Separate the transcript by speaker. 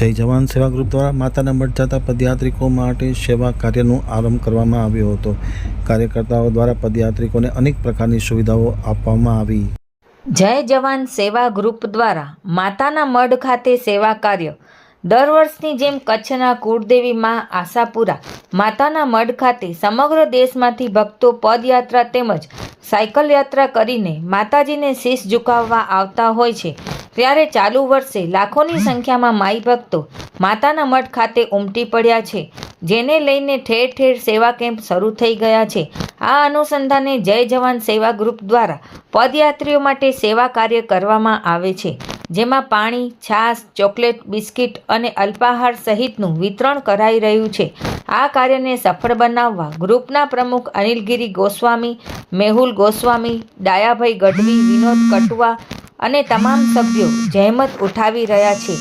Speaker 1: જય જવાન સેવા ગ્રુપ દ્વારા માતાના મઠ જતા પદયાત્રિકો માટે સેવા કાર્યનો આરંભ કરવામાં આવ્યો હતો. કાર્યકર્તાઓ દ્વારા પદયાત્રિકોને અનેક પ્રકારની સુવિધાઓ આપવામાં આવી.
Speaker 2: જય જવાન સેવા ગ્રુપ દ્વારા માતાના મઢ ખાતે સેવા કાર્ય. દર વર્ષની જેમ કચ્છના કુળદેવી માં આશાપુરા માતાના મઢ ખાતે સમગ્ર દેશમાંથી ભક્તો પદયાત્રા તેમજ સાયકલ યાત્રા કરીને માતાજીને શીશ ઝુકાવવા આવતા હોય છે. ત્યારે ચાલુ વર્ષે લાખોની સંખ્યામાં માઈ ભક્તો માતાના મઠ ખાતે ઉમટી પડ્યા છે, જેને લઈને ઠેર ઠેર સેવા કેમ્પ શરૂ થઈ ગયા છે. આ અનુસંધાને જય જવાન સેવા ગ્રુપ દ્વારા પદયાત્રીઓ માટે સેવા કાર્ય કરવામાં આવે છે, જેમાં પાણી, છાશ, ચોકલેટ, બિસ્કિટ અને અલ્પાહાર સહિતનું વિતરણ કરાઈ રહ્યું છે. આ કાર્યને સફળ બનાવવા ગ્રુપના પ્રમુખ અનિલગીરી ગોસ્વામી, મેહુલ ગોસ્વામી, ડાયાભાઈ ગઢવી, વિનોદ કટુઆ અને તમામ સભ્યો જહેમત ઉઠાવી રહ્યા છે.